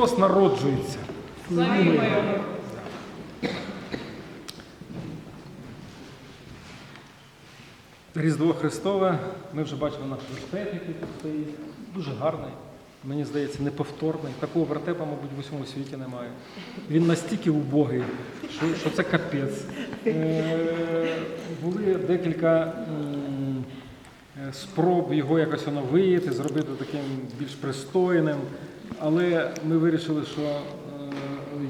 Христос народжується. Різдво Христове. Ми вже бачили наш вертеп, який тут стоїть. Дуже гарний. Мені здається, неповторний. Такого вертепа, мабуть, в усьому світі немає. Він настільки убогий, що, що це капець. Е, були декілька е, спроб його якось оновити, зробити таким більш пристойним. Але ми вирішили, що е,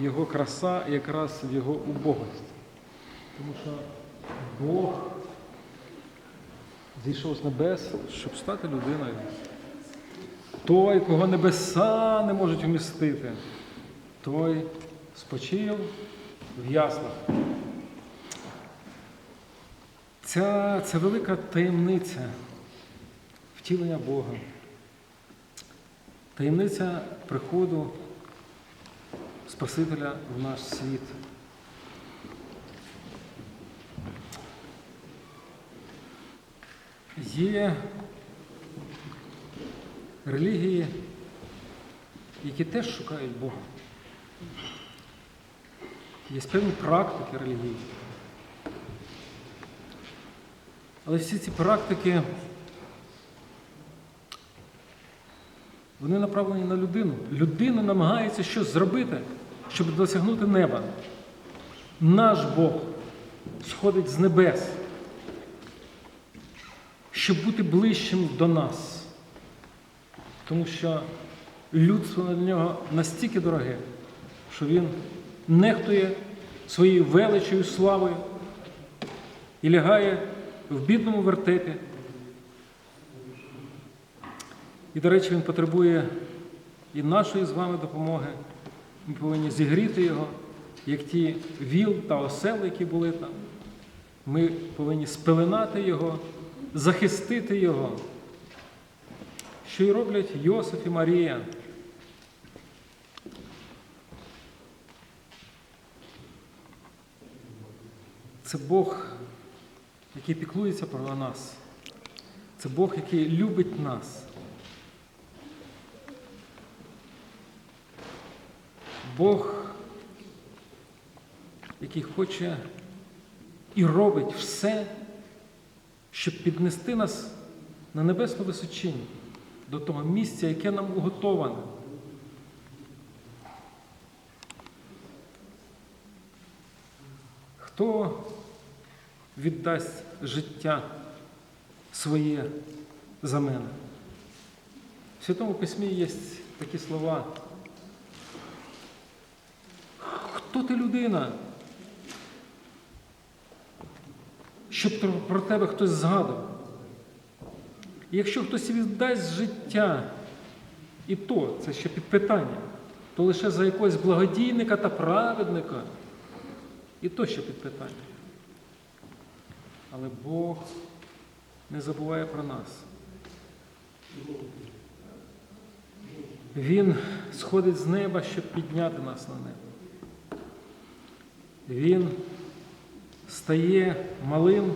його краса якраз в його убогості. Тому що Бог зійшов з небес, щоб стати людиною. Той, кого небеса не можуть вмістити, той спочив в яслах. Ця, це велика таємниця втілення Бога. Таємниця приходу Спасителя в наш світ. Є релігії, які теж шукають Бога. Є певні практики релігії. Але всі ці практики, вони направлені на людину. Людина намагається щось зробити, щоб досягнути неба. Наш Бог сходить з небес щоб бути ближчим до нас. Тому що людство для нього настільки дороге, що він нехтує своєю величою, славою і лягає в бідному вертепі. І, до речі, він потребує і нашої з вами допомоги. Ми повинні зігріти його, як ті віл та осели, які були там. Ми повинні спеленати його, захистити його. Що й роблять Йосиф і Марія. Це Бог, який піклується про нас. Це Бог, який любить нас. Бог, який хоче і робить все, щоб піднести нас на небесну височиню, до того місця, яке нам уготоване. Хто віддасть життя своє за мене? В Святому Письмі є такі слова. Хто ти людина? щоб про тебе хтось згадував. І якщо хтось віддасть життя, і то це ще під питання, то лише за якогось благодійника та праведника, і то ще під питання. Але Бог не забуває про нас. Він сходить з неба, щоб підняти нас на небо. Він стає малим,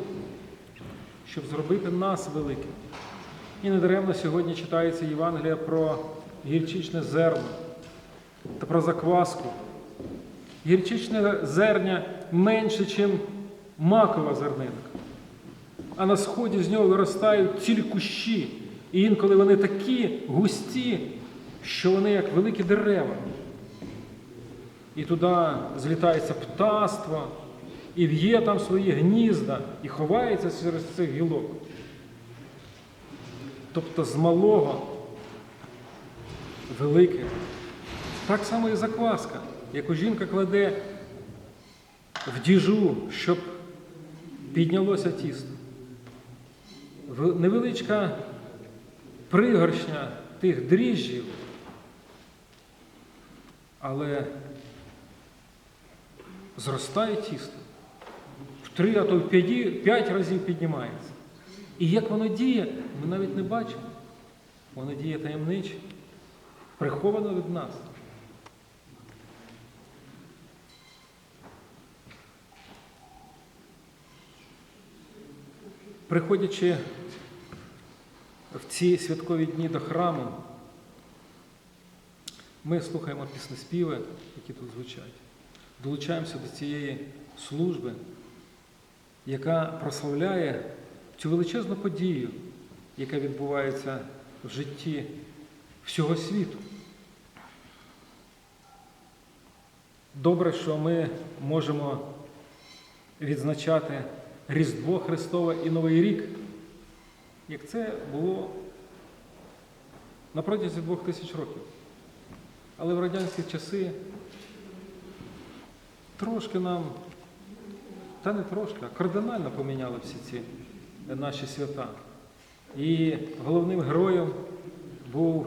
щоб зробити нас великим. І недаремно сьогодні читається Євангелія про гірчичне зерно та про закваску. Гірчичне зерня менше, ніж макова зернинка. А на сході з нього виростають цілі кущі. І інколи вони такі густі, що вони як великі дерева. І туди злітається птаство, і в'є там свої гнізда, і ховається серед цих гілок. Тобто з малого велике. Так само і закваска, яку жінка кладе в діжу, щоб піднялося тісто. Невеличка пригоршня тих дріжджів, але зростає тісто. В три, а то в п'ять разів піднімається. І як воно діє, ми навіть не бачимо. Воно діє таємниче, приховано від нас. Приходячи в ці святкові дні до храму, Ми слухаємо піснеспіви, які тут звучать. Долучаємося до цієї служби, яка прославляє цю величезну подію, яка відбувається в житті всього світу. Добре, що ми можемо відзначати Різдво Христове і Новий рік, як це було на протязі двох тисяч років. Але в радянські часи трошки нам, та не трошки, а кардинально поміняли всі ці наші свята. І головним героєм був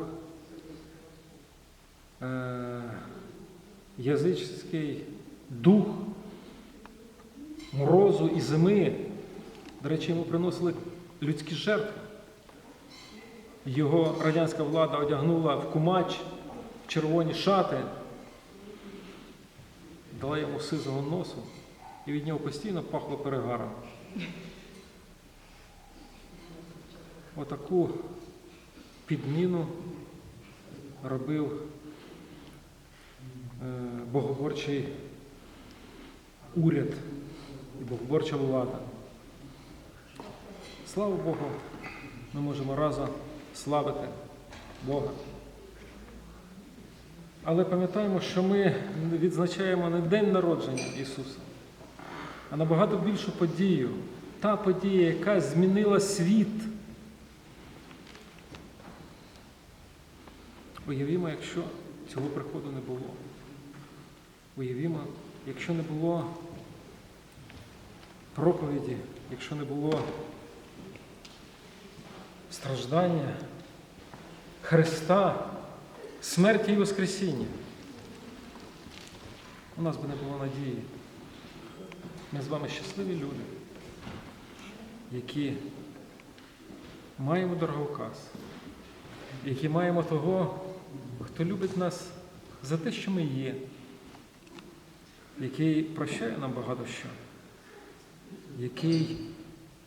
е, язичний дух морозу і зими. До речі, йому приносили людські жертви. Його радянська влада одягнула в кумач, в червоні шати, дала йому сизого носу, і від нього постійно пахло перегаром. Отаку підміну робив е, богоборчий уряд і богоборча влада. Слава Богу, ми можемо разом славити Бога. Але пам'ятаємо, що ми відзначаємо не день народження Ісуса, а набагато більшу подію. Та подія, яка змінила світ. Уявімо, якщо цього приходу не було. Уявімо, якщо не було проповіді, якщо не було страждання Христа, смерті і Воскресіння, у нас би не було надії. Ми з вами щасливі люди, які маємо дороговказ, які маємо того, хто любить нас за те, що ми є, який прощає нам багато що, який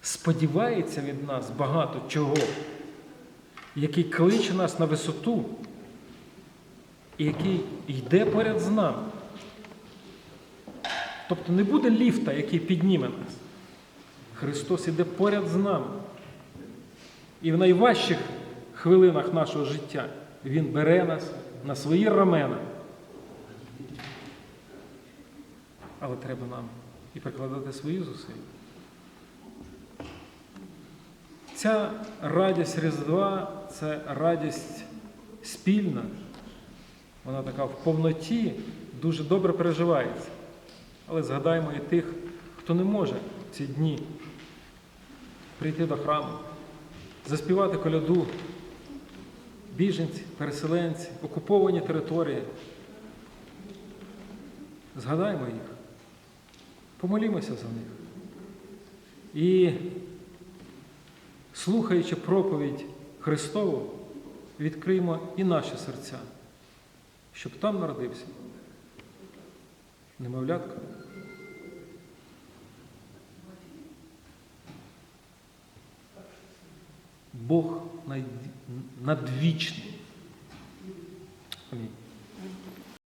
сподівається від нас багато чого, який кличе нас на висоту, який йде поряд з нами. Тобто не буде ліфта, який підніме нас. Христос іде поряд з нами. І в найважчих хвилинах нашого життя Він бере нас на свої рамена. Але треба нам і прикладати свої зусилля. Ця радість Різдва це радість спільна. Вона така в повноті дуже добре переживається. Але згадаємо і тих, хто не може в ці дні прийти до храму, заспівати коляду, біженці, переселенці, окуповані території. Згадаємо їх, помолімося за них. І, слухаючи проповідь Христову, відкриємо і наші серця, щоб там народився. Немовлятка. Бог надвічний. Амінь.